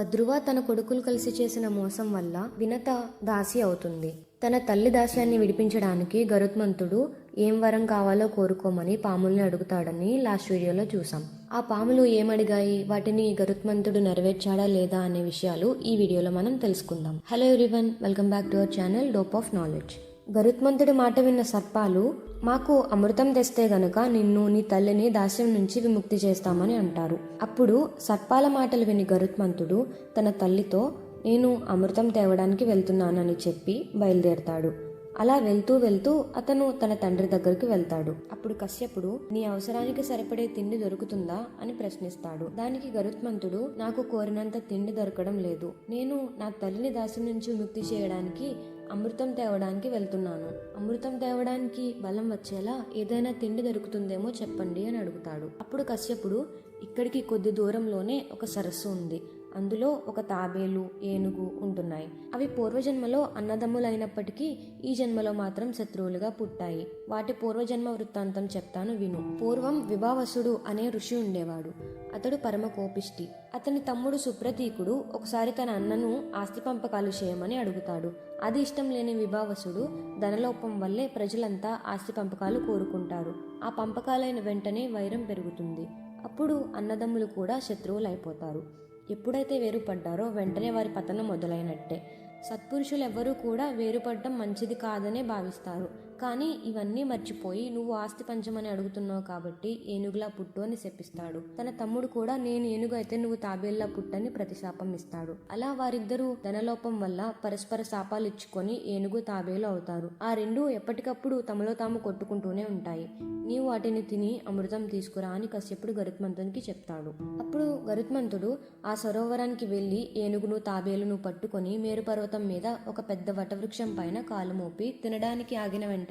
ఇక ధ్రువ తన కొడుకులు కలిసి చేసిన మోసం వల్ల వినత దాసి అవుతుంది. తన తల్లి దాస్యాన్ని విడిపించడానికి గరుత్మంతుడు ఏం వరం కావాలో కోరుకోమని పాముల్ని అడుగుతాడని లాస్ట్ వీడియోలో చూసాం ఆ పాములు ఏమడిగాయి? వాటిని గరుత్మంతుడు నెరవేర్చాడా లేదా అనే విషయాలు ఈ వీడియోలో మనం తెలుసుకుందాం. Hello everyone welcome back to our channel dope of knowledge గరుత్మంతుడి మాట విన్న సర్పాలు మాకు అమృతం తెస్తే గనుక నిన్ను నీ తల్లిని దాస్యం నుంచి విముక్తి చేస్తామని అంటారు. అప్పుడు సర్పాల మాటలు విని గరుత్మంతుడు తన తల్లితో నేను అమృతం తేవడానికి వెళ్తున్నానని చెప్పి బయలుదేరతాడు. అలా వెళ్తూ వెళ్తూ అతను తన తండ్రి దగ్గరికి వెళ్తాడు. అప్పుడు కశ్యపుడు నీ అవసరానికి సరిపడే తిండి దొరుకుతుందా? అని ప్రశ్నిస్తాడు. దానికి గరుత్మంతుడు నాకు కోరినంత తిండి దొరకడం లేదు. నేను నా తల్లిని దాస్యం నుంచి ముక్తి చేయడానికి అమృతం తేవడానికి వెళ్తున్నాను. అమృతం తేవడానికి బలం వచ్చేలా ఏదైనా తిండి దొరుకుతుందేమో చెప్పండి అని అడుగుతాడు. అప్పుడు కశ్యపుడు ఇక్కడికి కొద్ది దూరంలోనే ఒక సరస్సు ఉంది. అందులో ఒక తాబేలు ఏనుగు ఉంటున్నాయి. అవి పూర్వజన్మలో అన్నదమ్ములైనప్పటికీ ఈ జన్మలో మాత్రం శత్రువులుగా పుట్టాయి. వాటి పూర్వజన్మ వృత్తాంతం చెప్తాను విను. పూర్వం విభావసుడు అనే ఋషి ఉండేవాడు. అతడు పరమ కోపిష్టి. అతని తమ్ముడు సుప్రతీకుడు ఒకసారి తన అన్నను ఆస్తి పంపకాలు చేయమని అడుగుతాడు. అది ఇష్టం లేని విభావసుడు ధనలోపం వల్లే ప్రజలంతా ఆస్తి పంపకాలు కోరుకుంటారు. ఆ పంపకాలైన వెంటనే వైరం పెరుగుతుంది. అప్పుడు అన్నదమ్ములు కూడా శత్రువులు అయిపోతారు ఎప్పుడైతే వేరుపడ్డారో వెంటనే వారి పతనం మొదలైనట్టే. సత్పురుషులు ఎవ్వరూ కూడా వేరుపడటం మంచిది కాదనే భావిస్తారు. కానీ ఇవన్నీ మర్చిపోయి నువ్వు ఆస్తి పంచమని అడుగుతున్నావు కాబట్టి ఏనుగులా పుట్టు అని శపిస్తాడు. తన తమ్ముడు కూడా నేను ఏనుగు అయితే నువ్వు తాబేల్లా పుట్టని ప్రతిశాపం ఇస్తాడు. అలా వారిద్దరూ ధనలోపం వల్ల పరస్పర శాపాలు ఇచ్చుకొని ఏనుగు తాబేలు అవుతారు. ఆ రెండు ఎప్పటికప్పుడు తమలో తాము కొట్టుకుంటూనే ఉంటాయి. నీవు వాటిని తిని అమృతం తీసుకురా అని కశ్యపుడు గరుత్మంతునికి చెప్తాడు. అప్పుడు గరుత్మంతుడు ఆ సరోవరానికి వెళ్ళి ఏనుగును తాబేలును పట్టుకొని మేరు పర్వతం మీద ఒక పెద్ద వటవృక్షం పైన కాలు మోపి తినడానికి ఆగిన వెంటనే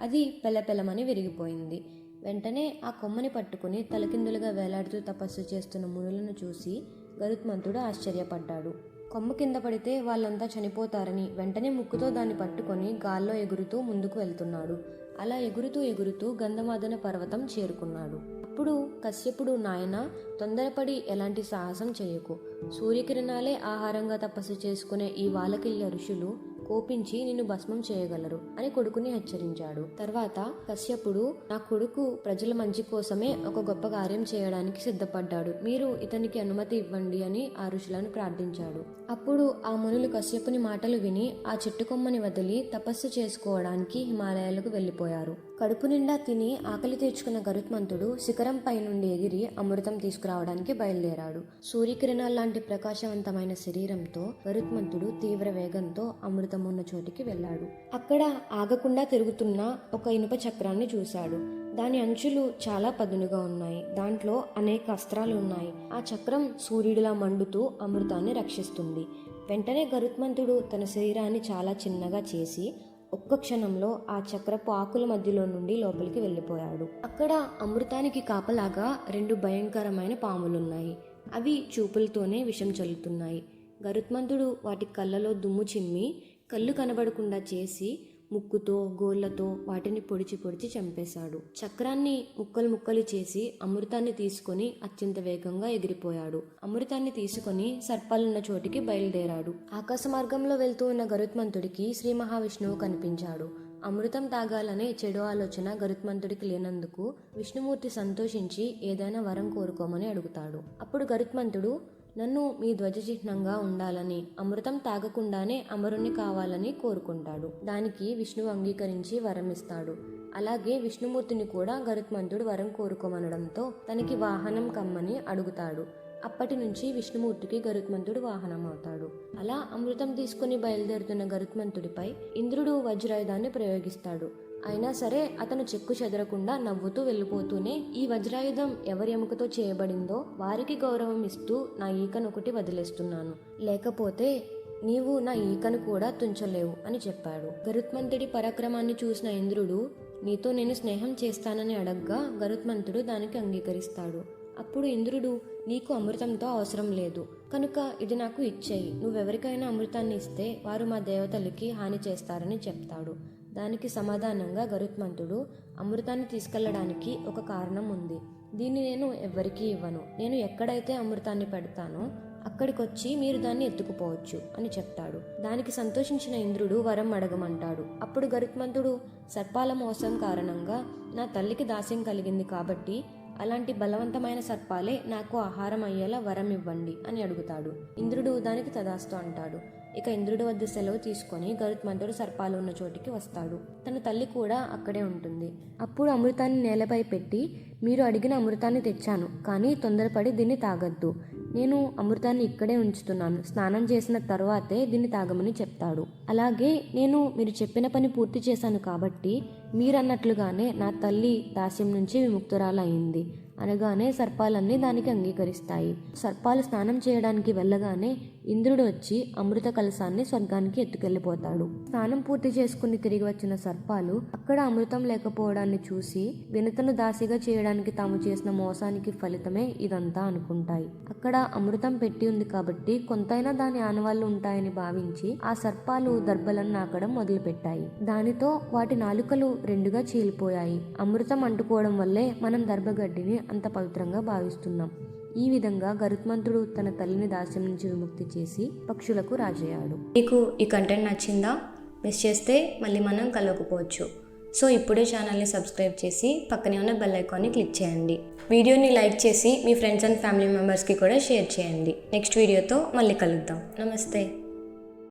అది పెలపెలమని విరిగిపోయింది. వెంటనే ఆ కొమ్మని పట్టుకుని తలకిందులుగా వేలాడుతూ తపస్సు చేస్తున్న మునులను చూసి గరుత్మంతుడు ఆశ్చర్యపడ్డాడు. కొమ్మ కింద పడితే వాళ్ళంతా చనిపోతారని వెంటనే ముక్కుతో దాన్ని పట్టుకొని గాల్లో ఎగురుతూ ముందుకు వెళ్తున్నాడు. అలా ఎగురుతూ ఎగురుతూ గంధమాదన పర్వతం చేరుకున్నాడు. అప్పుడు కశ్యపుడు నాయన తొందరపడి ఎలాంటి సాహసం చేయకు. సూర్యకిరణాలే ఆహారంగా తపస్సు చేసుకునే ఈ వాలకిల్ల ఋషులు కోపించి నిన్ను భస్మం చేయగలరు అని కొడుకుని హెచ్చరించాడు. తర్వాత కశ్యపుడు నా కొడుకు ప్రజల మంచి కోసమే ఒక గొప్ప కార్యం చేయడానికి సిద్ధపడ్డాడు. మీరు ఇతనికి అనుమతి ఇవ్వండి అని ఆ ఋషులను ప్రార్థించాడు. అప్పుడు ఆ మునులు కశ్యపుని మాటలు విని ఆ చెట్టు కొమ్మని వదిలి తపస్సు చేసుకోవడానికి హిమాలయాలకు వెళ్ళిపోయారు కడుపు నిండా తిని ఆకలి తీర్చుకున్న గరుత్మంతుడు శిఖరం పైనుండి ఎగిరి అమృతం తీసుకురావడానికి బయలుదేరాడు. సూర్యకిరణాల లాంటి ప్రకాశవంతమైన శరీరంతో గరుత్మంతుడు తీవ్ర వేగంతో అమృతం ఉన్న చోటికి వెళ్ళాడు. అక్కడ ఆగకుండా తిరుగుతున్న ఒక ఇనుప చక్రాన్ని చూశాడు. దాని అంచులు చాలా పదునుగా ఉన్నాయి. దాంట్లో అనేక అస్త్రాలు ఉన్నాయి. ఆ చక్రం సూర్యుడిలా మండుతూ అమృతాన్ని రక్షిస్తుంది. వెంటనే గరుత్మంతుడు తన శరీరాన్ని చాలా చిన్నగా చేసి ఒక్క క్షణంలో ఆ చక్రపు ఆకుల మధ్యలో నుండి లోపలికి వెళ్ళిపోయాడు. అక్కడ అమృతానికి కాపలాగా రెండు భయంకరమైన పాములున్నాయి. అవి చూపులతోనే విషం చల్లుతున్నాయి. గరుత్మంతుడు వాటి కళ్ళలో దుమ్ము చిమ్మి కళ్ళు కనబడకుండా చేసి ముక్కుతో గోళ్ళతో వాటిని పొడిచి పొడిచి చంపేశాడు. చక్రాన్ని ముక్కలు ముక్కలు చేసి అమృతాన్ని తీసుకొని అత్యంత వేగంగా ఎగిరిపోయాడు. అమృతాన్ని తీసుకొని సర్పాలున్న చోటికి బయలుదేరాడు. ఆకాశ మార్గంలో వెళ్తూ ఉన్న గరుత్మంతుడికి శ్రీ మహావిష్ణువు కనిపించాడు. అమృతం తాగాలనే చెడు ఆలోచన గరుత్మంతుడికి లేనందుకు విష్ణుమూర్తి సంతోషించి ఏదైనా వరం కోరుకోమని అడుగుతాడు. అప్పుడు గరుత్మంతుడు నన్ను మీ ధ్వజ చిహ్నంగా ఉండాలని అమృతం తాగకుండానే అమరుణ్ణి కావాలని కోరుకుంటాడు. దానికి విష్ణువు అంగీకరించి వరం ఇస్తాడు అలాగే విష్ణుమూర్తిని కూడా గరుత్మంతుడు వరం కోరుకోమనడంతో తనకి వాహనం కమ్మని అడుగుతాడు. అప్పటి నుంచి విష్ణుమూర్తికి గరుత్మంతుడు వాహనం అవుతాడు అలా అమృతం తీసుకుని బయలుదేరుతున్న గరుత్మంతుడిపై ఇంద్రుడు వజ్రాయుధాన్ని ప్రయోగిస్తాడు. అయినా సరే అతను చెక్కు చెదరకుండా నవ్వుతూ వెళ్ళిపోతూనే ఈ వజ్రాయుధం ఎవరి ఎముకతో చేయబడిందో వారికి గౌరవం ఇస్తూ నా ఈకను ఒకటి వదిలేస్తున్నాను. లేకపోతే నీవు నా ఈకను కూడా తుంచలేవు అని చెప్పాడు. గరుత్మంతుడి పరాక్రమాన్ని చూసిన ఇంద్రుడు నీతో నేను స్నేహం చేస్తానని అడగ్గా గరుత్మంతుడు దానికి అంగీకరిస్తాడు. అప్పుడు ఇంద్రుడు నీకు అమృతంతో అవసరం లేదు. కనుక ఇది నాకు ఇచ్చేయి. నువ్వెవరికైనా అమృతాన్ని ఇస్తే వారు మా దేవతలకి హాని చేస్తారని చెప్తాడు. దానికి సమాధానంగా గరుత్మంతుడు అమృతాన్ని తీసుకెళ్ళడానికి ఒక కారణం ఉంది. దీన్ని నేను ఎవ్వరికీ ఇవ్వను. నేను ఎక్కడైతే అమృతాన్ని పెడతానో అక్కడికొచ్చి మీరు దాన్ని ఎత్తుకుపోవచ్చు అని చెప్తాడు. దానికి సంతోషించిన ఇంద్రుడు వరం అడగమంటాడు. అప్పుడు గరుత్మంతుడు సర్పాల మోసం కారణంగా నా తల్లికి దాస్యం కలిగింది కాబట్టి అలాంటి బలవంతమైన సర్పాలే నాకు ఆహారం అయ్యేలా వరం ఇవ్వండి అని అడుగుతాడు. ఇంద్రుడు దానికి తదాస్తు అంటాడు. ఇక ఇంద్రుడి వద్ద సెలవు తీసుకొని గరుత్మంతుడు సర్పాలు ఉన్న చోటికి వస్తాడు. తన తల్లి కూడా అక్కడే ఉంటుంది. అప్పుడు అమృతాన్ని నేలపై పెట్టి మీరు అడిగిన అమృతాన్ని తెచ్చాను కానీ తొందరపడి దీన్ని తాగద్దు. నేను అమృతాన్ని ఇక్కడే ఉంచుతున్నాను. స్నానం చేసిన తర్వాతే దీన్ని తాగమని చెప్తాడు. అలాగే నేను మీరు చెప్పిన పని పూర్తి చేశాను కాబట్టి మీరన్నట్లుగానే నా తల్లి దాస్యం నుంచి విముక్తురాలయ్యింది అనగానే సర్పాలన్నీ దానికి అంగీకరిస్తాయి. సర్పాలు స్నానం చేయడానికి వెళ్ళగానే ఇంద్రుడు వచ్చి అమృత కలశాన్ని స్వర్గానికి ఎత్తుకెళ్ళిపోతాడు స్నానం పూర్తి చేసుకుని తిరిగి వచ్చిన సర్పాలు అక్కడ అమృతం లేకపోవడాన్ని చూసి వినతను దాసిగా చేయడానికి తాము చేసిన మోసానికి ఫలితమే ఇదంతా అనుకుంటాయి. అక్కడ అమృతం పెట్టి ఉంది కాబట్టి కొంతైనా దాని ఆనవాళ్ళు ఉంటాయని భావించి ఆ సర్పాలు దర్భలను నాకడం మొదలుపెట్టాయి. దానితో వాటి నాలుకలు రెండుగా చీలిపోయాయి. అమృతం అంటుకోవడం వల్లే మనం దర్భగడ్డిని అంత పవిత్రంగా భావిస్తున్నాం. ఈ విధంగా గరుత్మంతుడు తన తల్లిని దాస్యం నుంచి విముక్తి చేసి పక్షులకు రాజయ్యాడు మీకు ఈ కంటెంట్ నచ్చిందా? మిస్ చేస్తే మళ్ళీ మనం కలవకపోవచ్చు. సో ఇప్పుడే ఛానల్ని సబ్స్క్రైబ్ చేసి పక్కనే ఉన్న బెల్ ఐకాన్ని క్లిక్ చేయండి. వీడియోని లైక్ చేసి మీ ఫ్రెండ్స్ అండ్ ఫ్యామిలీ మెంబర్స్కి కూడా షేర్ చేయండి. నెక్స్ట్ వీడియోతో మళ్ళీ కలుద్దాం. నమస్తే.